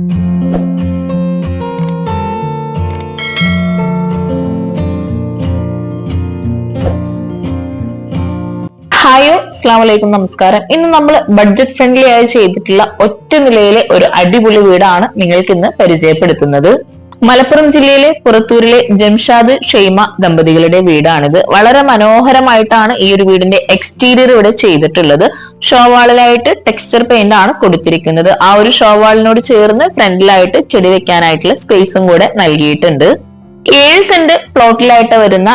ഹായോ അസ്ലാം നമസ്കാരം. ഇന്ന് നമ്മൾ ബഡ്ജറ്റ് ഫ്രണ്ട്ലി ആയി ചെയ്തിട്ടുള്ള ഒറ്റ നിലയിലെ ഒരു അടിപൊളി വീടാണ് നിങ്ങൾക്ക് ഇന്ന് പരിചയപ്പെടുത്തുന്നത്. മലപ്പുറം ജില്ലയിലെ പുറത്തൂരിലെ ജംഷാദ് ഷെയ്മ ദമ്പതികളുടെ വീടാണിത്. വളരെ മനോഹരമായിട്ടാണ് ഈ ഒരു വീടിന്റെ എക്സ്റ്റീരിയർ ഇവിടെ ചെയ്തിട്ടുള്ളത്. ഷോവാളിലായിട്ട് ടെക്സ്ചർ പെയിന്റ് ആണ് കൊടുത്തിരിക്കുന്നത്. ആ ഒരു ഷോവാളിനോട് ചേർന്ന് ഫ്രണ്ടിലായിട്ട് ചെടി വെക്കാനായിട്ടുള്ള സ്പേസും കൂടെ നൽകിയിട്ടുണ്ട്. ഏഴ് സെന്റ് പ്ലോട്ടിലായിട്ട് വരുന്ന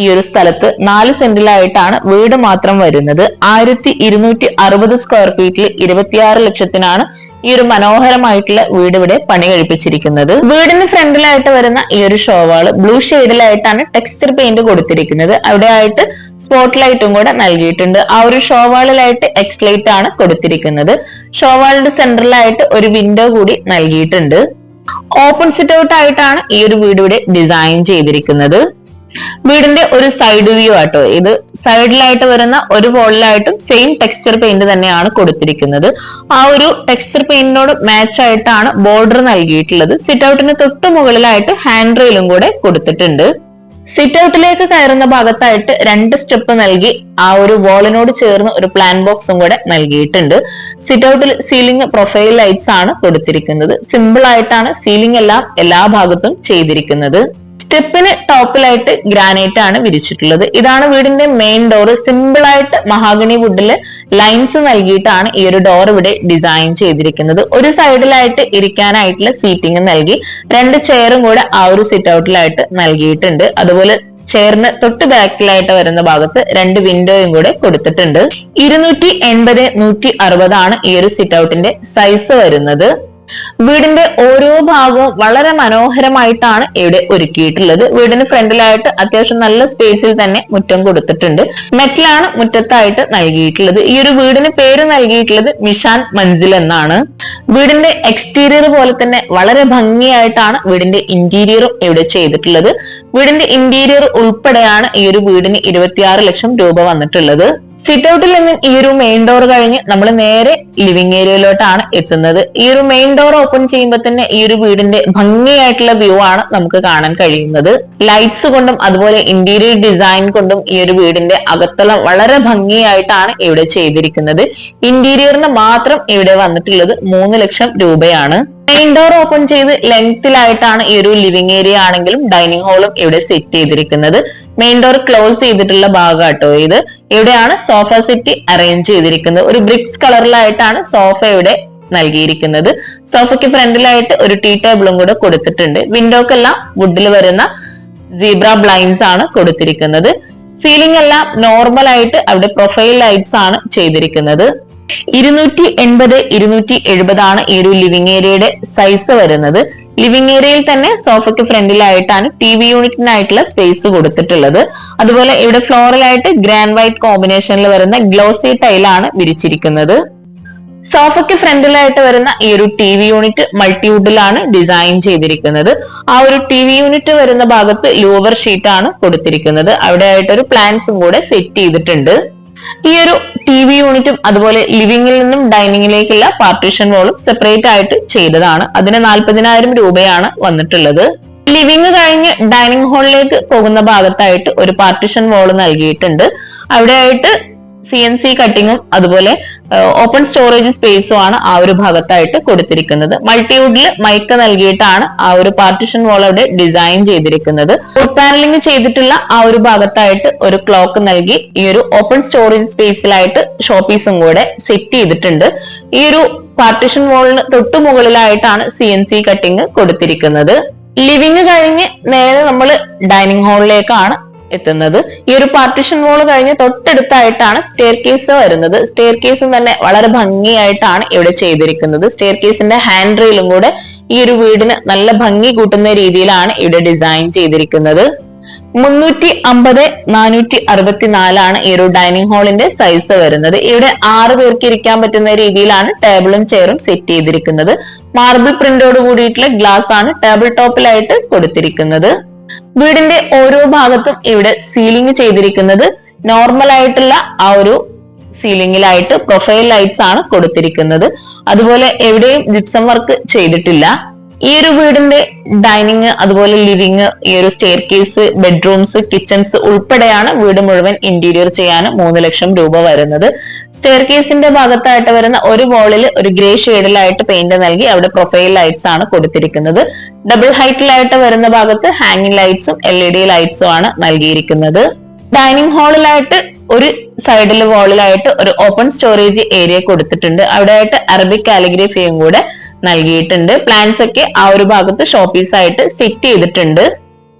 ഈ ഒരു സ്ഥലത്ത് നാല് സെന്റിലായിട്ടാണ് വീട് മാത്രം വരുന്നത്. ആയിരത്തി ഇരുന്നൂറ്റി അറുപത് സ്ക്വയർ ഫീറ്റിൽ ഇരുപത്തിയാറ് ലക്ഷത്തിനാണ് ഈ ഒരു മനോഹരമായിട്ടുള്ള വീട് ഇവിടെ പണി കഴിപ്പിച്ചിരിക്കുന്നത്. വീടിന് ഫ്രണ്ടിലായിട്ട് വരുന്ന ഈ ഒരു ഷോവാൾ ബ്ലൂ ഷെയ്ഡിലായിട്ടാണ് ടെക്സ്ചർ പെയിന്റ് കൊടുത്തിരിക്കുന്നത്. അവിടെ ആയിട്ട് സ്പോട്ട് ലൈറ്റും കൂടെ നൽകിയിട്ടുണ്ട്. ആ ഒരു ഷോവാളിലായിട്ട് എക്സ് ലൈറ്റ് ആണ് കൊടുത്തിരിക്കുന്നത്. ഷോവാളിന്റെ സെന്ററിലായിട്ട് ഒരു വിൻഡോ കൂടി നൽകിയിട്ടുണ്ട്. ഓപ്പൺ സിറ്റ് ഔട്ട് ആയിട്ടാണ് ഈ ഒരു വീട് ഇവിടെ ഡിസൈൻ ചെയ്തിരിക്കുന്നത്. വീടിന്റെ ഒരു സൈഡ് വ്യൂ ആട്ടോ. ഇത് സൈഡിലായിട്ട് വരുന്ന ഒരു വോളിലായിട്ടും സെയിം ടെക്സ്ചർ പെയിന്റ് തന്നെയാണ് കൊടുത്തിരിക്കുന്നത്. ആ ഒരു ടെക്സ്ചർ പെയിന്റിനോട് മാച്ച് ആയിട്ടാണ് ബോർഡർ നൽകിയിട്ടുള്ളത്. സിറ്റ് ഔട്ടിന് തൊട്ട് മുകളിലായിട്ട് ഹാൻഡ് റെയിലും കൂടെ കൊടുത്തിട്ടുണ്ട്. സിറ്റ് ഔട്ടിലേക്ക് കയറുന്ന ഭാഗത്തായിട്ട് രണ്ട് സ്റ്റെപ്പ് നൽകി ആ ഒരു വോളിനോട് ചേർന്ന് ഒരു പ്ലാൻ ബോക്സും കൂടെ നൽകിയിട്ടുണ്ട്. സിറ്റ് ഔട്ടിൽ സീലിംഗ് പ്രൊഫൈൽ ലൈറ്റ്സ് ആണ് കൊടുത്തിരിക്കുന്നത്. സിമ്പിൾ ആയിട്ടാണ് സീലിംഗ് എല്ലാം എല്ലാ ഭാഗത്തും ചെയ്തിരിക്കുന്നത്. സ്റ്റെപ്പിന് ടോപ്പിലായിട്ട് ഗ്രാനൈറ്റ് ആണ് വിരിച്ചിട്ടുള്ളത്. ഇതാണ് വീടിന്റെ മെയിൻ ഡോർ സിമ്പിൾ ആയിട്ട് മഹാഗണി വുഡിൽ ലൈൻസ് നൽകിയിട്ടാണ് ഈ ഒരു ഡോർ ഇവിടെ ഡിസൈൻ ചെയ്തിരിക്കുന്നത്. ഒരു സൈഡിലായിട്ട് ഇരിക്കാനായിട്ടുള്ള സീറ്റിംഗ് നൽകി രണ്ട് ചെയറും കൂടെ ആ ഒരു സിറ്റ് ഔട്ടിലായിട്ട് നൽകിയിട്ടുണ്ട്. അതുപോലെ ചെയറിന് തൊട്ട് ബാക്കിലായിട്ട് വരുന്ന ഭാഗത്ത് രണ്ട് വിൻഡോയും കൂടെ കൊടുത്തിട്ടുണ്ട്. ഇരുന്നൂറ്റി എൺപത് നൂറ്റി അറുപതാണ് ഈ ഒരു സിറ്റ് ഔട്ടിന്റെ സൈസ് വരുന്നത്. വീടിന്റെ ഓരോ ഭാഗവും വളരെ മനോഹരമായിട്ടാണ് ഇവിടെ ഒരുക്കിയിട്ടുള്ളത്. വീടിന് ഫ്രണ്ടിലായിട്ട് അത്യാവശ്യം നല്ല സ്പേസിൽ തന്നെ മുറ്റം കൊടുത്തിട്ടുണ്ട്. മെറ്റലാണ് മുറ്റത്തായിട്ട് നൽകിയിട്ടുള്ളത്. ഈ ഒരു വീടിന് പേര് നൽകിയിട്ടുള്ളത് മിഷാൻ മൻസിൽ എന്നാണ്. വീടിന്റെ എക്സ്റ്റീരിയർ പോലെ തന്നെ വളരെ ഭംഗിയായിട്ടാണ് വീടിന്റെ ഇന്റീരിയറും ഇവിടെ ചെയ്തിട്ടുള്ളത്. വീടിന്റെ ഇന്റീരിയർ ഉൾപ്പെടെയാണ് ഈ ഒരു വീടിന് ഇരുപത്തിയാറ് ലക്ഷം രൂപ വന്നിട്ടുള്ളത്. സിറ്റ് ഔട്ടിൽ നിന്ന് ഈ ഒരു മെയിൻ ഡോർ കഴിഞ്ഞ് നമ്മൾ നേരെ ലിവിംഗ് ഏരിയയിലോട്ടാണ് എത്തുന്നത്. ഈ ഒരു മെയിൻ ഡോർ ഓപ്പൺ ചെയ്യുമ്പോൾ തന്നെ ഈ ഒരു വീടിന്റെ ഭംഗിയായിട്ടുള്ള വ്യൂ ആണ് നമുക്ക് കാണാൻ കഴിയുന്നത്. ലൈറ്റ്സ് കൊണ്ടും അതുപോലെ ഇന്റീരിയർ ഡിസൈൻ കൊണ്ടും ഈ ഒരു വീടിന്റെ അകത്തളം വളരെ ഭംഗിയായിട്ടാണ് ഇവിടെ ചെയ്തിരിക്കുന്നത്. ഇന്റീരിയറിന് മാത്രം ഇവിടെ വന്നിട്ടുള്ളത് മൂന്ന് ലക്ഷം രൂപയാണ്. മെയിൻ ഡോർ ഓപ്പൺ ചെയ്ത് ലെങ്തിലായിട്ടാണ് ഈ ഒരു ലിവിംഗ് ഏരിയ ആണെങ്കിലും ഡൈനിങ് ഹാളും ഇവിടെ സെറ്റ് ചെയ്തിരിക്കുന്നത്. മെയിൻ ഡോർ ക്ലോസ് ചെയ്തിട്ടുള്ള ഭാഗം കേട്ടോ ഇത്. ഇവിടെയാണ് സോഫ സെറ്റ് അറേഞ്ച് ചെയ്തിരിക്കുന്നത്. ഒരു ബ്രിക്സ് കളറിലായിട്ടാണ് സോഫ ഇവിടെ നൽകിയിരിക്കുന്നത്. സോഫയ്ക്ക് ഫ്രണ്ടിലായിട്ട് ഒരു ടീ ടേബിളും കൂടെ കൊടുത്തിട്ടുണ്ട്. വിൻഡോക്കെല്ലാം വുഡിൽ വരുന്ന സീബ്ര ബ്ലൈൻസ് ആണ് കൊടുത്തിരിക്കുന്നത്. സീലിംഗ് എല്ലാം നോർമൽ ആയിട്ട് അവിടെ പ്രൊഫൈൽ ലൈറ്റ്സ് ആണ് ചെയ്തിരിക്കുന്നത്. ഇരുന്നൂറ്റി എൺപത് ഇരുന്നൂറ്റി എഴുപതാണ് ഈ ഒരു ലിവിംഗ് ഏരിയയുടെ സൈസ് വരുന്നത്. ലിവിംഗ് ഏരിയയിൽ തന്നെ സോഫയ്ക്ക് ഫ്രണ്ടിലായിട്ടാണ് ടി വി യൂണിറ്റിനായിട്ടുള്ള സ്പേസ് കൊടുത്തിട്ടുള്ളത്. അതുപോലെ ഇവിടെ ഫ്ലോറിലായിട്ട് ഗ്രാൻഡ് വൈറ്റ് കോമ്പിനേഷനിൽ വരുന്ന ഗ്ലോസി ടൈലാണ് വിരിച്ചിരിക്കുന്നത്. സോഫയ്ക്ക് ഫ്രണ്ടിലായിട്ട് വരുന്ന ഈ ഒരു ടി വി യൂണിറ്റ് മൾട്ടിവുഡിലാണ് ഡിസൈൻ ചെയ്തിരിക്കുന്നത്. ആ ഒരു ടി വി യൂണിറ്റ് വരുന്ന ഭാഗത്ത് ലൂവർ ഷീറ്റ് ആണ് കൊടുത്തിരിക്കുന്നത്. അവിടെ ആയിട്ടൊരു പ്ലാന്റ്സും കൂടെ സെറ്റ് ചെയ്തിട്ടുണ്ട്. ഈ ഒരു ടി വി യൂണിറ്റും അതുപോലെ ലിവിംഗിൽ നിന്നും ഡൈനിങ്ങിലേക്കുള്ള പാർട്ടീഷൻ വോളും സെപ്പറേറ്റ് ആയിട്ട് ചെയ്തതാണ്. അതിന് നാൽപ്പതിനായിരം രൂപയാണ് വന്നിട്ടുള്ളത്. ലിവിംഗ് കഴിഞ്ഞ് ഡൈനിങ് ഹാളിലേക്ക് പോകുന്ന ഭാഗത്തായിട്ട് ഒരു പാർട്ടീഷൻ വോൾ നൽകിയിട്ടുണ്ട്. അവിടെയായിട്ട് സി എൻ സി കട്ടിങ്ങും അതുപോലെ ഓപ്പൺ സ്റ്റോറേജ് സ്പേസും ആണ് ആ ഒരു ഭാഗത്തായിട്ട് കൊടുത്തിരിക്കുന്നത്. മൾട്ടിവുഡിൽ മൈക്ക് നൽകിയിട്ടാണ് ആ ഒരു പാർട്ടിഷൻ വാൾ അവിടെ ഡിസൈൻ ചെയ്തിരിക്കുന്നത്. വുഡ് പാനലിംഗ് ചെയ്തിട്ടുള്ള ആ ഒരു ഭാഗത്തായിട്ട് ഒരു ക്ലോക്ക് നൽകി ഈ ഒരു ഓപ്പൺ സ്റ്റോറേജ് സ്പേസിലായിട്ട് ഷോപ്പീസും കൂടെ സെറ്റ് ചെയ്തിട്ടുണ്ട്. ഈ ഒരു പാർട്ടിഷൻ വാളിന് തൊട്ടു മുകളിലായിട്ടാണ് സി എൻ സി കട്ടിങ് കൊടുത്തിരിക്കുന്നത്. ലിവിങ് കഴിഞ്ഞ് നേരെ നമ്മൾ ഡൈനിങ് ഹാളിലേക്കാണ് എത്തുന്നത്. ഈ ഒരു പാർട്ടിഷൻ വോൾ കഴിഞ്ഞ് തൊട്ടടുത്തായിട്ടാണ് സ്റ്റെയർ കേസ് വരുന്നത്. സ്റ്റെയർ കേസും തന്നെ വളരെ ഭംഗിയായിട്ടാണ് ഇവിടെ ചെയ്തിരിക്കുന്നത്. സ്റ്റെയർ കേസിന്റെ ഹാൻഡ് റെയിലും കൂടെ ഈ ഒരു വീടിന് നല്ല ഭംഗി കൂട്ടുന്ന രീതിയിലാണ് ഇവിടെ ഡിസൈൻ ചെയ്തിരിക്കുന്നത്. മുന്നൂറ്റി അമ്പത് നാനൂറ്റി അറുപത്തിനാലാണ് ഈ ഒരു ഡൈനിങ് ഹാളിന്റെ സൈസ് വരുന്നത്. ഇവിടെ ആറ് പേർക്ക് ഇരിക്കാൻ പറ്റുന്ന രീതിയിലാണ് ടേബിളും ചെയറും സെറ്റ് ചെയ്തിരിക്കുന്നത്. മാർബിൾ പ്രിന്റോട് കൂടിയിട്ടുള്ള ഗ്ലാസ് ആണ് ടേബിൾ ടോപ്പിലായിട്ട് കൊടുത്തിരിക്കുന്നത്. വീടിന്റെ ഓരോ ഭാഗത്തും ഇവിടെ സീലിംഗ് ചെയ്തിരിക്കുന്നത് നോർമൽ ആയിട്ടുള്ള ആ ഒരു സീലിംഗിലായിട്ട് പ്രൊഫൈൽ ലൈറ്റ്സ് ആണ് കൊടുത്തിരിക്കുന്നത്. അതുപോലെ എവിടെയും ജിപ്സം വർക്ക് ചെയ്തിട്ടില്ല. ഈ ഒരു വീടിന്റെ ഡൈനിങ് അതുപോലെ ലിവിങ് ഈ ഒരു സ്റ്റെയർ കേസ് ബെഡ്റൂംസ് കിച്ചൺസ് ഉൾപ്പെടെയാണ് വീട് മുഴുവൻ ഇന്റീരിയർ ചെയ്യാൻ മൂന്ന് ലക്ഷം രൂപ വരുന്നത്. സ്റ്റെയർ കേസിന്റെ ഭാഗത്തായിട്ട് വരുന്ന ഒരു വോളിൽ ഒരു ഗ്രേ ഷെയ്ഡിലായിട്ട് പെയിന്റ് നൽകി അവിടെ പ്രൊഫൈൽ ലൈറ്റ്സ് ആണ് കൊടുത്തിരിക്കുന്നത്. ഡബിൾ ഹൈറ്റിലായിട്ട് വരുന്ന ഭാഗത്ത് ഹാങ്ങിങ് ലൈറ്റ്സും എൽ ഇ ഡി ലൈറ്റ്സും ആണ് നൽകിയിരിക്കുന്നത്. ഡൈനിങ് ഹാളിലായിട്ട് ഒരു സൈഡിൽ വാളിലായിട്ട് ഒരു ഓപ്പൺ സ്റ്റോറേജ് ഏരിയ കൊടുത്തിട്ടുണ്ട്. അവിടെ ആയിട്ട് അറബിക് കാലിഗ്രഫിയും കൂടെ നൽകിയിട്ടുണ്ട്. പ്ലാൻസ് ഒക്കെ ആ ഒരു ഭാഗത്ത് ഷോപ്പീസ് ആയിട്ട് സെറ്റ് ചെയ്തിട്ടുണ്ട്.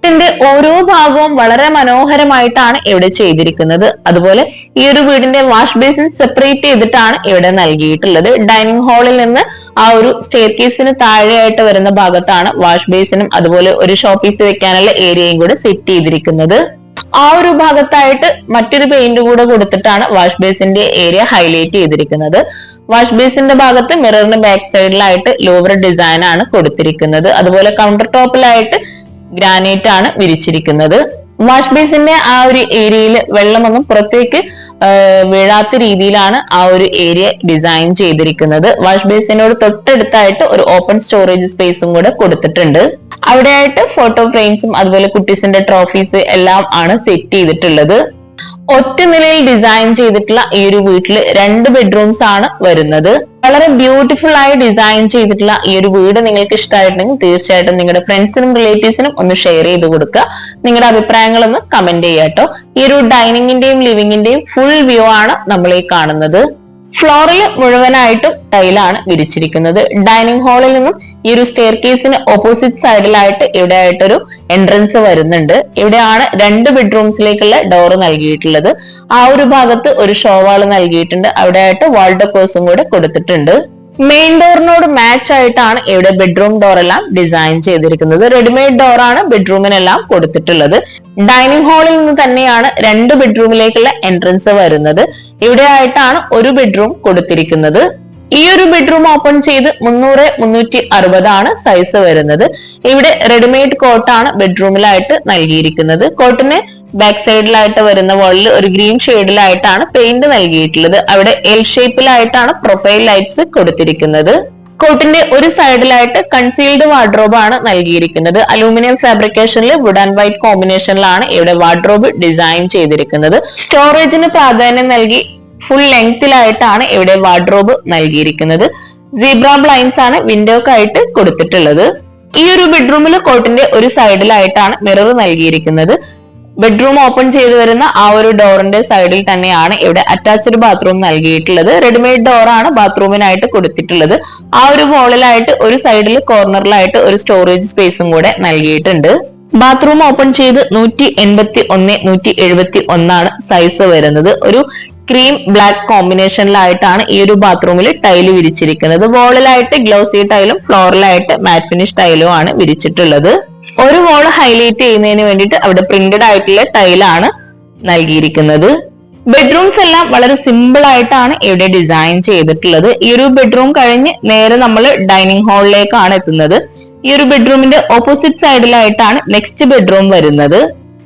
ഇതിന്റെ ഓരോ ഭാഗവും വളരെ മനോഹരമായിട്ടാണ് ഇവിടെ ചെയ്തിരിക്കുന്നത്. അതുപോലെ ഈ ഒരു വീടിന്റെ വാഷ് ബേസിൻ സെപ്പറേറ്റ് ചെയ്തിട്ടാണ് ഇവിടെ നൽകിയിട്ടുള്ളത്. ഡൈനിങ് ഹാളിൽ നിന്ന് ആ ഒരു സ്റ്റെയർ കേസിന് താഴെയായിട്ട് വരുന്ന ഭാഗത്താണ് വാഷ് ബേസിനും അതുപോലെ ഒരു ഷോപ്പീസ് വെക്കാനുള്ള ഏരിയയും കൂടെ സെറ്റ് ചെയ്തിരിക്കുന്നത്. ആ ഒരു ഭാഗത്തായിട്ട് മറ്റൊരു പെയിന്റ് കൂടെ കൊടുത്തിട്ടാണ് വാഷ് ബേസിന്റെ ഏരിയ ഹൈലൈറ്റ് ചെയ്തിരിക്കുന്നത്. വാഷ് ബേസിന്റെ ഭാഗത്ത് മിററിന് ബാക്ക് സൈഡിലായിട്ട് ലോവർ ഡിസൈൻ ആണ് കൊടുത്തിരിക്കുന്നത്. അതുപോലെ കൗണ്ടർ ടോപ്പിലായിട്ട് ഗ്രാനൈറ്റ് ആണ് വിരിച്ചിരിക്കുന്നത്. വാഷ് ബേസിന്റെ ആ ഒരു ഏരിയയിൽ വെള്ളമൊന്നും പുറത്തേക്ക് വീഴാത്ത രീതിയിലാണ് ആ ഒരു ഏരിയ ഡിസൈൻ ചെയ്തിരിക്കുന്നത്. വാഷ് ബേസിനോട് തൊട്ടടുത്തായിട്ട് ഒരു ഓപ്പൺ സ്റ്റോറേജ് സ്പേസും കൂടെ കൊടുത്തിട്ടുണ്ട്. അവിടെയായിട്ട് ഫോട്ടോ ഫ്രെയിംസും അതുപോലെ കുട്ടീസിന്റെ ട്രോഫീസ് എല്ലാം ആണ് സെറ്റ് ചെയ്തിട്ടുള്ളത്. ഒറ്റ നിലയിൽ ഡിസൈൻ ചെയ്തിട്ടുള്ള ഈ ഒരു വീട്ടിൽ രണ്ട് ബെഡ്റൂംസ് ആണ് വരുന്നത്. വളരെ ബ്യൂട്ടിഫുൾ ആയി ഡിസൈൻ ചെയ്തിട്ടുള്ള ഈ ഒരു വീട് നിങ്ങൾക്ക് ഇഷ്ടമായിട്ടുണ്ടെങ്കിൽ തീർച്ചയായിട്ടും നിങ്ങളുടെ ഫ്രണ്ട്സിനും റിലേറ്റീവ്സിനും ഒന്ന് ഷെയർ ചെയ്ത് കൊടുക്കുക. നിങ്ങളുടെ അഭിപ്രായങ്ങൾ ഒന്ന് കമന്റ് ചെയ്യാട്ടോ ഈ ഒരു ഡൈനിങ്ങിന്റെയും ലിവിങ്ങിന്റെയും ഫുൾ വ്യൂ ആണ് നമ്മൾ ഈ കാണുന്നത്. ഫ്ലോറിൽ മുഴുവനായിട്ടും ടൈലാണ് വിരിച്ചിരിക്കുന്നത്. ഡൈനിങ് ഹാളിൽ നിന്നും ഈ ഒരു സ്റ്റെയർ കേസിന് ഓപ്പോസിറ്റ് സൈഡിലായിട്ട് ഇവിടെ ആയിട്ടൊരു എൻട്രൻസ് വരുന്നുണ്ട്. ഇവിടെയാണ് രണ്ട് ബെഡ്റൂംസിലേക്കുള്ള ഡോർ നൽകിയിട്ടുള്ളത്. ആ ഒരു ഭാഗത്ത് ഒരു ഷോവാൾ നൽകിയിട്ടുണ്ട്. അവിടെ ആയിട്ട് വാൾ ഡെക്കേഴ്സും കൂടെ കൊടുത്തിട്ടുണ്ട്. മെയിൻ ഡോറിനോട് മാച്ച് ആയിട്ടാണ് ഇവിടെ ബെഡ്റൂം ഡോർ എല്ലാം ഡിസൈൻ ചെയ്തിരിക്കുന്നത്. റെഡിമെയ്ഡ് ഡോർ ആണ് ബെഡ്റൂമിനെല്ലാം കൊടുത്തിട്ടുള്ളത്. ഡൈനിങ് ഹാളിൽ നിന്ന് തന്നെയാണ് രണ്ട് ബെഡ്റൂമിലേക്കുള്ള എൻട്രൻസ് വരുന്നത്. ഇവിടെ ആയിട്ടാണ് ഒരു ബെഡ്റൂം കൊടുത്തിരിക്കുന്നത്. ഈ ഒരു ബെഡ്റൂം ഓപ്പൺ ചെയ്ത് മുന്നൂറ് മുന്നൂറ്റി അറുപതാണ് സൈസ് വരുന്നത്. ഇവിടെ റെഡിമെയ്ഡ് കോട്ടാണ് ബെഡ്റൂമിലായിട്ട് നൽകിയിരിക്കുന്നത്. കോട്ടിന് ബാക്ക് സൈഡിലായിട്ട് വരുന്ന വോളിൽ ഒരു ഗ്രീൻ ഷെയ്ഡിലായിട്ടാണ് പെയിന്റ് നൽകിയിട്ടുള്ളത്. അവിടെ എൽ ഷേപ്പിലായിട്ടാണ് പ്രൊഫൈൽ ലൈറ്റ്സ് കൊടുത്തിരിക്കുന്നത്. കോട്ടിന്റെ ഒരു സൈഡിലായിട്ട് കൺസീൽഡ് വാർഡ്രോബ് ആണ് നൽകിയിരിക്കുന്നത്. അലൂമിനിയം ഫാബ്രിക്കേഷനിൽ വുഡ് ആൻഡ് വൈറ്റ് കോമ്പിനേഷനിലാണ് ഇവിടെ വാർഡ്രോബ് ഡിസൈൻ ചെയ്തിരിക്കുന്നത്. സ്റ്റോറേജിന് പ്രാധാന്യം നൽകി ഫുൾ ലെങ്തിലായിട്ടാണ് ഇവിടെ വാർഡ്രോബ് നൽകിയിരിക്കുന്നത്. സീബ്ര ബ്ലൈൻസ് ആണ് വിൻഡോക്ക് ആയിട്ട് കൊടുത്തിട്ടുള്ളത്. ഈ ഒരു ബെഡ്റൂമിൽ കോട്ടിന്റെ ഒരു സൈഡിലായിട്ടാണ് മിറർ നൽകിയിരിക്കുന്നത്. ബെഡ്റൂം ഓപ്പൺ ചെയ്ത് വരുന്ന ആ ഒരു ഡോറിന്റെ സൈഡിൽ തന്നെയാണ് ഇവിടെ അറ്റാച്ച്ഡ് ബാത്റൂം നൽകിയിട്ടുള്ളത്. റെഡിമെയ്ഡ് ഡോറാണ് ബാത്റൂമിനായിട്ട് കൊടുത്തിട്ടുള്ളത്. ആ ഒരു മോളിലായിട്ട് ഒരു സൈഡിൽ കോർണറിലായിട്ട് ഒരു സ്റ്റോറേജ് സ്പേസും കൂടെ നൽകിയിട്ടുണ്ട്. ബാത്റൂം ഓപ്പൺ ചെയ്ത് നൂറ്റി എൺപത്തി ഒന്ന് നൂറ്റി എഴുപത്തി ഒന്നാണ് സൈസ് വരുന്നത്. ഒരു ക്രീം ബ്ലാക്ക് കോമ്പിനേഷനിലായിട്ടാണ് ഈ ഒരു ബാത്റൂമിൽ ടൈൽ വിരിച്ചിരിക്കുന്നത്. വോളിലായിട്ട് ഗ്ലൗസി ടൈലും ഫ്ലോറിലായിട്ട് മാറ്റ് ഫിനിഷ് ടൈലും ആണ് വിരിച്ചിട്ടുള്ളത്. ഒരു മോൾ ഹൈലൈറ്റ് ചെയ്യുന്നതിന് വേണ്ടിയിട്ട് അവിടെ പ്രിന്റഡ് ആയിട്ടുള്ള ടൈലാണ് നൽകിയിരിക്കുന്നത്. ബെഡ്റൂംസ് എല്ലാം വളരെ സിമ്പിൾ ആയിട്ടാണ് ഇവിടെ ഡിസൈൻ ചെയ്തിട്ടുള്ളത്. ഈ ഒരു ബെഡ്റൂം കഴിഞ്ഞ് നേരെ നമ്മൾ ഡൈനിങ് ഹാളിലേക്കാണ് എത്തുന്നത്. ഈ ഒരു ബെഡ്റൂമിന്റെ ഓപ്പോസിറ്റ് സൈഡിലായിട്ടാണ് നെക്സ്റ്റ് ബെഡ്റൂം വരുന്നത്.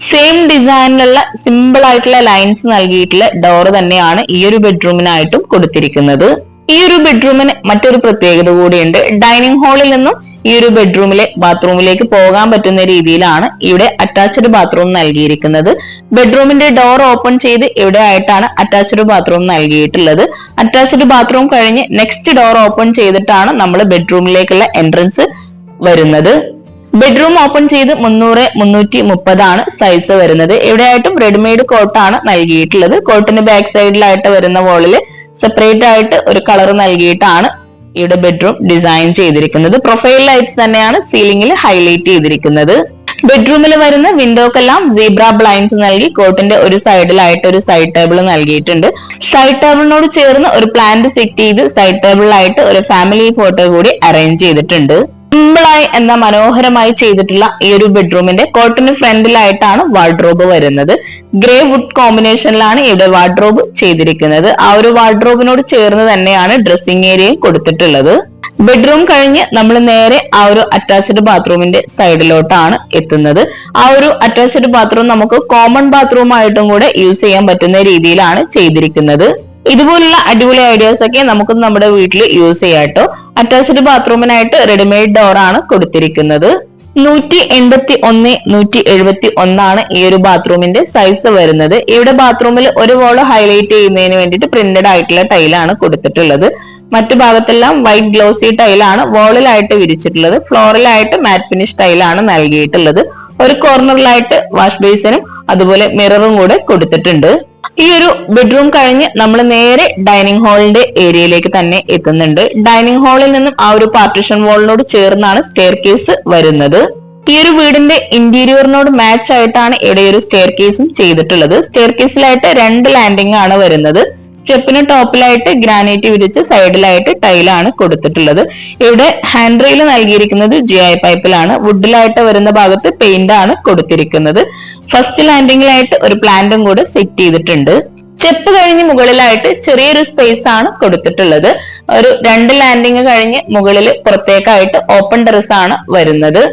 സെയിം ഡിസൈനിലുള്ള സിമ്പിൾ ആയിട്ടുള്ള ലൈൻസ് നൽകിയിട്ടുള്ള ഡോർ തന്നെയാണ് ഈ ഒരു ബെഡ്റൂമിനായിട്ടും കൊടുത്തിരിക്കുന്നത്. ഈ ഒരു ബെഡ്റൂമിന് മറ്റൊരു പ്രത്യേകത കൂടിയുണ്ട്. ഡൈനിങ് ഹാളിൽ നിന്നും ഈ ഒരു ബെഡ്റൂമിലെ ബാത്റൂമിലേക്ക് പോകാൻ പറ്റുന്ന രീതിയിലാണ് ഇവിടെ അറ്റാച്ച്ഡ് ബാത്റൂം നൽകിയിരിക്കുന്നത്. ബെഡ്റൂമിന്റെ ഡോർ ഓപ്പൺ ചെയ്ത് ഇവിടെ ആയിട്ടാണ് അറ്റാച്ച്ഡ് ബാത്റൂം നൽകിയിട്ടുള്ളത്. അറ്റാച്ച്ഡ് ബാത്റൂം കഴിഞ്ഞ് നെക്സ്റ്റ് ഡോർ ഓപ്പൺ ചെയ്തിട്ടാണ് നമ്മൾ ബെഡ്റൂമിലേക്കുള്ള എൻട്രൻസ് വരുന്നത്. ബെഡ്റൂം ഓപ്പൺ ചെയ്ത് മുന്നൂറ് മുന്നൂറ്റി മുപ്പതാണ് സൈസ് വരുന്നത്. ഇവിടെയായിട്ടും റെഡിമെയ്ഡ് കോട്ടാണ് നൽകിയിട്ടുള്ളത്. കോട്ടിന് ബാക്ക് സൈഡിലായിട്ട് വരുന്ന വോളിൽ സെപ്പറേറ്റ് ആയിട്ട് ഒരു കളർ നൽകിയിട്ടാണ് ഇവിടെ ബെഡ്റൂം ഡിസൈൻ ചെയ്തിരിക്കുന്നത്. പ്രൊഫൈൽ ലൈറ്റ്സ് തന്നെയാണ് സീലിംഗിൽ ഹൈലൈറ്റ് ചെയ്തിരിക്കുന്നത്. ബെഡ്റൂമിൽ വരുന്ന വിൻഡോക്കെല്ലാം സീബ്ര ബ്ലൈൻഡ്സ് നൽകി കോട്ടിന്റെ ഒരു സൈഡിലായിട്ട് ഒരു സൈഡ് ടേബിൾ നൽകിയിട്ടുണ്ട്. സൈഡ് ടേബിളിനോട് ചേർന്ന് ഒരു പ്ലാന്റ് സെറ്റ് ചെയ്ത് സൈഡ് ടേബിളിലായിട്ട് ഒരു ഫാമിലി ഫോട്ടോ കൂടി അറേഞ്ച് ചെയ്തിട്ടുണ്ട്. സിമ്പിളായി എന്ന മനോഹരമായി ചെയ്തിട്ടുള്ള ഈ ഒരു ബെഡ്റൂമിന്റെ കോട്ടന് ഫ്രണ്ടിലായിട്ടാണ് വാർഡ്രോബ് വരുന്നത്. ഗ്രേ വുഡ് കോമ്പിനേഷനിലാണ് ഇവിടെ വാർഡ്രോബ് ചെയ്തിരിക്കുന്നത്. ആ ഒരു വാർഡ്രോബിനോട് ചേർന്ന് തന്നെയാണ് ഡ്രസ്സിംഗ് ഏരിയയും കൊടുത്തിട്ടുള്ളത്. ബെഡ്റൂം കഴിഞ്ഞ് നമ്മൾ നേരെ ആ ഒരു അറ്റാച്ച്ഡ് ബാത്റൂമിന്റെ സൈഡിലോട്ടാണ് എത്തുന്നത്. ആ ഒരു അറ്റാച്ച്ഡ് ബാത്റൂം നമുക്ക് കോമൺ ബാത്റൂം ആയിട്ടും കൂടെ യൂസ് ചെയ്യാൻ പറ്റുന്ന രീതിയിലാണ് ചെയ്തിരിക്കുന്നത്. ഇതുപോലുള്ള അടിപൊളി ഐഡിയാസ് ഒക്കെ നമുക്ക് നമ്മുടെ വീട്ടിൽ യൂസ് ചെയ്യാം കേട്ടോ അറ്റാച്ച്ഡ് ബാത്റൂമിനായിട്ട് റെഡിമെയ്ഡ് ഡോർ ആണ് കൊടുത്തിരിക്കുന്നത്. നൂറ്റി എൺപത്തി ഒന്ന് നൂറ്റി എഴുപത്തി ഒന്നാണ് ഈ ഒരു ബാത്റൂമിന്റെ സൈസ് വരുന്നത്. ഇവിടെ ബാത്റൂമിൽ ഒരു വോൾ ഹൈലൈറ്റ് ചെയ്യുന്നതിന് വേണ്ടിയിട്ട് പ്രിന്റഡ് ആയിട്ടുള്ള ടൈലാണ് കൊടുത്തിട്ടുള്ളത്. മറ്റു ഭാഗത്തെല്ലാം വൈറ്റ് ഗ്ലോസി ടൈലാണ് വോളിലായിട്ട് വിരിച്ചിട്ടുള്ളത്. ഫ്ലോറിലായിട്ട് മാറ്റ് ഫിനിഷ് ടൈലാണ് നൽകിയിട്ടുള്ളത്. ഒരു കോർണറിലായിട്ട് വാഷ് ബേസിനും അതുപോലെ മിററും കൂടെ കൊടുത്തിട്ടുണ്ട്. ഈ ഒരു ബെഡ്റൂം കഴിഞ്ഞ് നമ്മൾ നേരെ ഡൈനിങ് ഹാളിന്റെ ഏരിയയിലേക്ക് തന്നെ എത്തുന്നുണ്ട്. ഡൈനിങ് ഹാളിൽ നിന്നും ആ ഒരു പാർട്ടിഷൻ വാളിനോട് ചേർന്നാണ് സ്റ്റെയർ കേസ് വരുന്നത്. ഈ ഒരു വീടിന്റെ ഇന്റീരിയറിനോട് മാച്ച് ആയിട്ടാണ് ഇവിടെ ഒരു സ്റ്റെയർ കേസും ചെയ്തിട്ടുള്ളത്. സ്റ്റെയർ കേസിലായിട്ട് രണ്ട് ലാൻഡിംഗ് ആണ് വരുന്നത്. സ്റ്റെപ്പിന് ടോപ്പിലായിട്ട് ഗ്രാനൈറ്റ് വിരിച്ച് സൈഡിലായിട്ട് ടൈലാണ് കൊടുത്തിട്ടുള്ളത്. ഇവിടെ ഹാൻഡ് റെയിൽ നൽകിയിരിക്കുന്നത് ജി ഐ പൈപ്പിലാണ്. വുഡിലായിട്ട് വരുന്ന ഭാഗത്ത് പെയിന്റ് ആണ് കൊടുത്തിരിക്കുന്നത്. ഫസ്റ്റ് ലാൻഡിംഗിലായിട്ട് ഒരു പ്ലാന്റും കൂടെ സെറ്റ് ചെയ്തിട്ടുണ്ട്. സ്റ്റെപ്പ് കഴിഞ്ഞ് മുകളിലായിട്ട് ചെറിയൊരു സ്പേസ് ആണ് കൊടുത്തിട്ടുള്ളത്. ഒരു രണ്ട് ലാൻഡിംഗ് കഴിഞ്ഞ് മുകളിൽ പുറത്തേക്കായിട്ട് ഓപ്പൺ ടെറസ് ആണ് വരുന്നത്.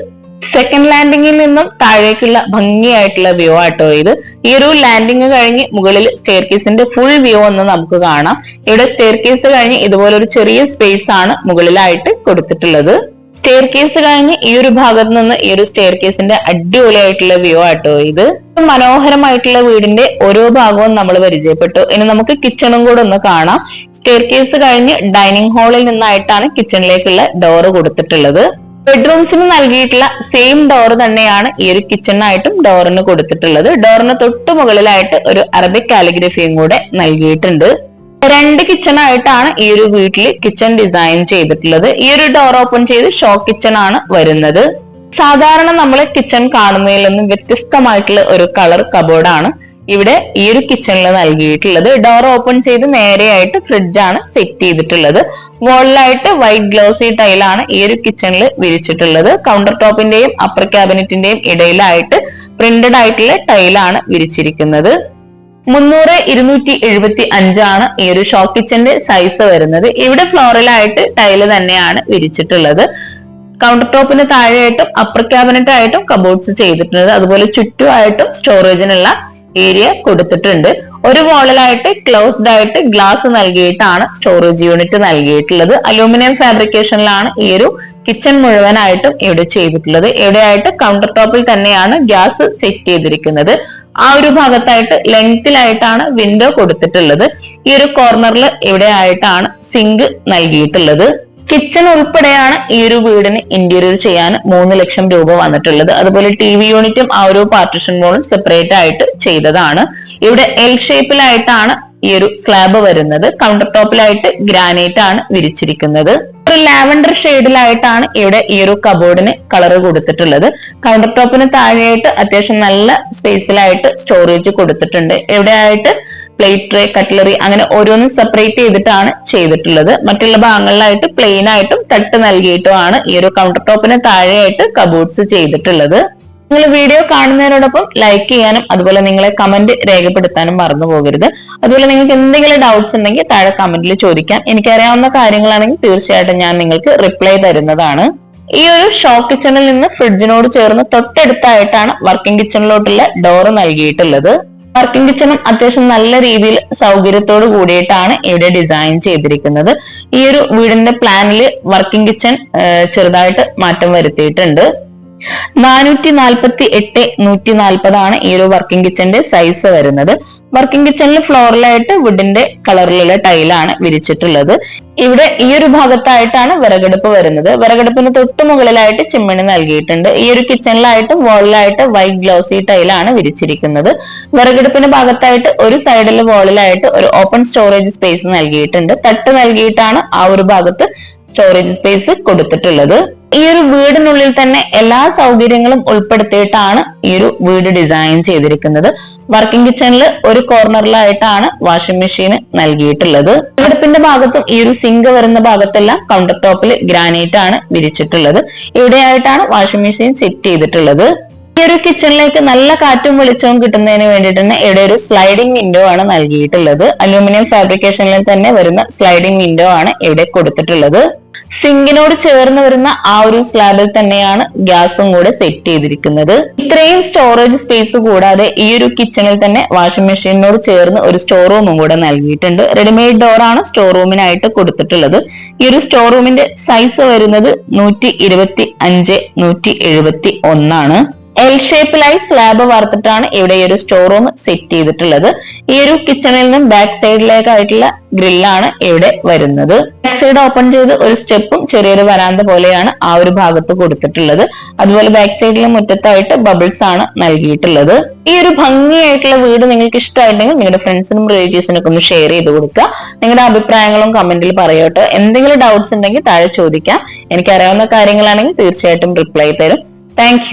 സെക്കൻഡ് ലാൻഡിങ്ങിൽ നിന്നും താഴേക്കുള്ള ഭംഗിയായിട്ടുള്ള വ്യൂ ആട്ടോ ഇത്. ഈ ഒരു ലാൻഡിങ് കഴിഞ്ഞ് മുകളിൽ സ്റ്റെയർ കേസിന്റെ ഫുൾ വ്യൂ ഒന്ന് നമുക്ക് കാണാം. ഇവിടെ സ്റ്റെയർ കേസ് കഴിഞ്ഞ് ഇതുപോലെ ഒരു ചെറിയ സ്പേസ് ആണ് മുകളിലായിട്ട് കൊടുത്തിട്ടുള്ളത്. സ്റ്റെയർ കേസ് കഴിഞ്ഞ് ഈ ഒരു ഭാഗത്ത് നിന്ന് ഈ ഒരു സ്റ്റെയർ കേസിന്റെ അടിപൊളിയായിട്ടുള്ള വ്യൂ ആട്ടോ ഇത്. മനോഹരമായിട്ടുള്ള വീടിന്റെ ഓരോ ഭാഗവും നമ്മൾ പരിചയപ്പെട്ടു. ഇനി നമുക്ക് കിച്ചണും കൂടെ ഒന്ന് കാണാം. സ്റ്റെയർ കേസ് കഴിഞ്ഞ് ഡൈനിങ് ഹാളിൽ നിന്നായിട്ടാണ് കിച്ചണിലേക്കുള്ള ഡോറ് കൊടുത്തിട്ടുള്ളത്. ബെഡ്റൂംസിന് നൽകിയിട്ടുള്ള സെയിം ഡോർ തന്നെയാണ് ഈ ഒരു കിച്ചണായിട്ടും ഡോറിന് കൊടുത്തിട്ടുള്ളത്. ഡോറിന് തൊട്ട് മുകളിലായിട്ട് ഒരു അറബിക് കാലിഗ്രഫിയും കൂടെ നൽകിയിട്ടുണ്ട്. രണ്ട് കിച്ചൺ ആയിട്ടാണ് ഈ ഒരു വീട്ടിൽ കിച്ചൺ ഡിസൈൻ ചെയ്തിട്ടുള്ളത്. ഈ ഒരു ഡോർ ഓപ്പൺ ചെയ്ത് ഷോ കിച്ചൺ ആണ് വരുന്നത്. സാധാരണ നമ്മൾ കിച്ചൺ കാണുന്നതിൽ നിന്നും വ്യത്യസ്തമായിട്ടുള്ള ഒരു കളർ കബോർഡാണ് ഇവിടെ ഈ ഒരു കിച്ചണിൽ നൽകിയിട്ടുള്ളത്. ഡോർ ഓപ്പൺ ചെയ്ത് നേരെയായിട്ട് ഫ്രിഡ്ജാണ് സെറ്റ് ചെയ്തിട്ടുള്ളത്. വോളിലായിട്ട് വൈറ്റ് ഗ്ലോസി ടൈലാണ് ഈ ഒരു കിച്ചണിൽ വിരിച്ചിട്ടുള്ളത്. കൗണ്ടർ ടോപ്പിന്റെയും അപ്പർ ക്യാബിനറ്റിന്റെയും ഇടയിലായിട്ട് പ്രിന്റഡ് ആയിട്ടുള്ള ടൈലാണ് വിരിച്ചിരിക്കുന്നത്. മുന്നൂറ് ഇരുന്നൂറ്റി എഴുപത്തി അഞ്ചാണ് ഈ ഒരു ഷോ കിച്ചന്റെ സൈസ് വരുന്നത്. ഇവിടെ ഫ്ലോറിലായിട്ട് ടൈൽ തന്നെയാണ് വിരിച്ചിട്ടുള്ളത്. കൗണ്ടർ ടോപ്പിന് താഴെയായിട്ടും അപ്പർ ക്യാബിനറ്റ് ആയിട്ടും കബോർഡ്സ് ചെയ്തിട്ടുണ്ട് അതുപോലെ ചുറ്റുമായിട്ടും സ്റ്റോറേജിനുള്ള ഏരിയ കൊടുത്തിട്ടുണ്ട്. ഒരു വോളിലായിട്ട് ക്ലോസ്ഡ് ആയിട്ട് ഗ്ലാസ് നൽകിയിട്ടാണ് സ്റ്റോറേജ് യൂണിറ്റ് നൽകിയിട്ടുള്ളത്. അലൂമിനിയം ഫാബ്രിക്കേഷനിലാണ് ഈ ഒരു കിച്ചൺ മുഴുവനായിട്ടും ഇവിടെ ചെയ്തിട്ടുള്ളത്. ഇവിടെയായിട്ട് കൗണ്ടർ ടോപ്പിൽ തന്നെയാണ് ഗ്യാസ് സെറ്റ് ചെയ്തിരിക്കുന്നത്. ആ ഒരു ഭാഗത്തായിട്ട് ലെങ്തിലായിട്ടാണ് വിൻഡോ കൊടുത്തിട്ടുള്ളത്. ഈ ഒരു കോർണറിൽ ഇവിടെ ആയിട്ടാണ് സിങ്ക് നൽകിയിട്ടുള്ളത്. കിച്ചൺ ഉൾപ്പെടെയാണ് ഈ ഒരു വീടിന് ഇന്റീരിയർ ചെയ്യാൻ മൂന്ന് ലക്ഷം രൂപ വന്നിട്ടുള്ളത്. അതുപോലെ ടി വി യൂണിറ്റും ആ ഒരു പാർട്ടിഷൻ വോളും സെപ്പറേറ്റ് ആയിട്ട് ചെയ്തതാണ്. ഇവിടെ എൽ ഷേപ്പിലായിട്ടാണ് ഈ ഒരു സ്ലാബ് വരുന്നത്. കൗണ്ടർ ടോപ്പിലായിട്ട് ഗ്രാനൈറ്റ് ആണ് വിരിച്ചിരിക്കുന്നത്. ഒരു ലാവൻഡർ ഷെയ്ഡിലായിട്ടാണ് ഇവിടെ ഈ ഒരു കബോർഡിന് കളർ കൊടുത്തിട്ടുള്ളത്. കൗണ്ടർ ടോപ്പിന് താഴെയായിട്ട് അത്യാവശ്യം നല്ല സ്പേസിലായിട്ട് സ്റ്റോറേജ് കൊടുത്തിട്ടുണ്ട്. എവിടെയായിട്ട്? പ്ലേറ്റ് ട്രേ കട്ട്ലറി അങ്ങനെ ഓരോന്നും സെപ്പറേറ്റ് ചെയ്തിട്ടാണ് ചെയ്തിട്ടുള്ളത്. മറ്റുള്ള ഭാഗങ്ങളിലായിട്ട് പ്ലെയിൻ ആയിട്ടും തട്ട് നൽകിയിട്ടുമാണ് ഈ ഒരു കൗണ്ടർ ടോപ്പിന് താഴെയായിട്ട് കബോർഡ്സ് ചെയ്തിട്ടുള്ളത്. നിങ്ങൾ വീഡിയോ കാണുന്നതിനോടൊപ്പം ലൈക്ക് ചെയ്യാനും അതുപോലെ നിങ്ങളെ കമന്റ് രേഖപ്പെടുത്താനും മറന്നു പോകരുത്. അതുപോലെ നിങ്ങൾക്ക് എന്തെങ്കിലും ഡൗട്ട്സ് ഉണ്ടെങ്കിൽ താഴെ കമന്റിൽ ചോദിക്കാം. എനിക്കറിയാവുന്ന കാര്യങ്ങളാണെങ്കിൽ തീർച്ചയായിട്ടും ഞാൻ നിങ്ങൾക്ക് റിപ്ലൈ തരുന്നതാണ്. ഈ ഒരു ഷോ കിച്ചണിൽ നിന്ന് ഫ്രിഡ്ജിനോട് ചേർന്ന് തൊട്ടടുത്തായിട്ടാണ് വർക്കിംഗ് കിച്ചണിലോട്ടുള്ള ഡോറ് നൽകിയിട്ടുള്ളത്. വർക്കിംഗ് കിച്ചണും അത്യാവശ്യം നല്ല രീതിയിൽ സൗകര്യത്തോട് കൂടിയിട്ടാണ് ഇവിടെ ഡിസൈൻ ചെയ്തിരിക്കുന്നത്. ഈ ഒരു വീടിന്റെ പ്ലാനിൽ വർക്കിംഗ് കിച്ചൺ ചെറുതായിട്ട് മാറ്റം വരുത്തിയിട്ടുണ്ട്. നാനൂറ്റി നാൽപ്പത്തി എട്ട് നൂറ്റി നാൽപ്പതാണ് ഈ ഒരു വർക്കിംഗ് കിച്ചന്റെ സൈസ് വരുന്നത്. വർക്കിംഗ് കിച്ചണിൽ ഫ്ലോറിലായിട്ട് വുഡിന്റെ കളറിലുള്ള ടൈലാണ് വിരിച്ചിട്ടുള്ളത്. ഇവിടെ ഈ ഒരു ഭാഗത്തായിട്ടാണ് വിറകടുപ്പ് വരുന്നത്. വിറകടുപ്പിന് തൊട്ട് മുകളിലായിട്ട് ചിമ്മിണി നൽകിയിട്ടുണ്ട്. ഈ ഒരു കിച്ചണിലായിട്ട് വോളിലായിട്ട് വൈറ്റ് ഗ്ലൗസി ടൈലാണ് വിരിച്ചിരിക്കുന്നത്. വിറകടുപ്പിന് ഭാഗത്തായിട്ട് ഒരു സൈഡിൽ വോളിലായിട്ട് ഒരു ഓപ്പൺ സ്റ്റോറേജ് സ്പേസ് നൽകിയിട്ടുണ്ട്. തട്ട് നൽകിയിട്ടാണ് ആ ഒരു ഭാഗത്ത് സ്റ്റോറേജ് സ്പേസ് കൊടുത്തിട്ടുള്ളത്. ഈ ഒരു വീടിനുള്ളിൽ തന്നെ എല്ലാ സൗകര്യങ്ങളും ഉൾപ്പെടുത്തിയിട്ടാണ് ഈ ഒരു വീട് ഡിസൈൻ ചെയ്തിരിക്കുന്നത്. വർക്കിംഗ് കിച്ചണിൽ ഒരു കോർണറിലായിട്ടാണ് വാഷിംഗ് മെഷീൻ നൽകിയിട്ടുള്ളത്. അടുപ്പിന്റെ ഭാഗത്തും ഈ ഒരു സിങ്ക് വരുന്ന ഭാഗത്തെല്ലാം കൗണ്ടർ ടോപ്പിൽ ഗ്രാനൈറ്റ് ആണ് വിരിച്ചിട്ടുള്ളത്. ഇവിടെയായിട്ടാണ് വാഷിംഗ് മെഷീൻ സെറ്റ് ചെയ്തിട്ടുള്ളത്. ഈ ഒരു കിച്ചണിലേക്ക് നല്ല കാറ്റും വെളിച്ചവും കിട്ടുന്നതിന് വേണ്ടിയിട്ട് തന്നെ ഇവിടെ ഒരു സ്ലൈഡിംഗ് വിൻഡോ ആണ് നൽകിയിട്ടുള്ളത്. അലൂമിനിയം ഫാബ്രിക്കേഷനിൽ തന്നെ വരുന്ന സ്ലൈഡിംഗ് വിൻഡോ ആണ് ഇവിടെ കൊടുത്തിട്ടുള്ളത്. സിങ്കിനോട് ചേർന്ന് വരുന്ന ആ ഒരു സ്ലാബിൽ തന്നെയാണ് ഗ്യാസും കൂടെ സെറ്റ് ചെയ്തിരിക്കുന്നത്. ഇത്രയും സ്റ്റോറേജ് സ്പേസ് കൂടാതെ ഈ ഒരു കിച്ചണിൽ തന്നെ വാഷിംഗ് മെഷീനോട് ചേർന്ന് ഒരു സ്റ്റോർ റൂമും കൂടെ നൽകിയിട്ടുണ്ട്. റെഡിമെയ്ഡ് ഡോർ ആണ് സ്റ്റോർ റൂമിനായിട്ട് കൊടുത്തിട്ടുള്ളത്. ഈ ഒരു സ്റ്റോർ റൂമിന്റെ സൈസ് വരുന്നത് നൂറ്റി ഇരുപത്തി അഞ്ച് നൂറ്റി എഴുപത്തി ഒന്നാണ് എൽ ഷേപ്പിലായി സ്ലാബ് വാർത്തിട്ടാണ് ഇവിടെ ഈ ഒരു സ്റ്റോർ റൂം സെറ്റ് ചെയ്തിട്ടുള്ളത്. ഈ ഒരു കിച്ചണിൽ നിന്നും ബാക്ക് സൈഡിലേക്കായിട്ടുള്ള ഗ്രില്ലാണ് ഇവിടെ വരുന്നത്. ബാക്ക് സൈഡ് ഓപ്പൺ ചെയ്ത് ഒരു സ്റ്റെപ്പും ചെറിയൊരു വരാന്ത പോലെയാണ് ആ ഒരു ഭാഗത്ത് കൊടുത്തിട്ടുള്ളത്. അതുപോലെ ബാക്ക് സൈഡിലെ മുറ്റത്തായിട്ട് ബബിൾസ് ആണ് നൽകിയിട്ടുള്ളത്. ഈ ഒരു ഭംഗിയായിട്ടുള്ള വീട് നിങ്ങൾക്ക് ഇഷ്ടമായിട്ടുണ്ടെങ്കിൽ നിങ്ങളുടെ ഫ്രണ്ട്സിനും റിലേറ്റീവ്സിനൊക്കെ ഒന്ന് ഷെയർ ചെയ്ത് കൊടുക്കുക. നിങ്ങളുടെ അഭിപ്രായങ്ങളും കമന്റിൽ പറയോട്ടോ. എന്തെങ്കിലും ഡൗട്ട്സ് ഉണ്ടെങ്കിൽ താഴെ ചോദിക്കാം. എനിക്കറിയാവുന്ന കാര്യങ്ങളാണെങ്കിൽ തീർച്ചയായിട്ടും റിപ്ലൈ തരും. താങ്ക്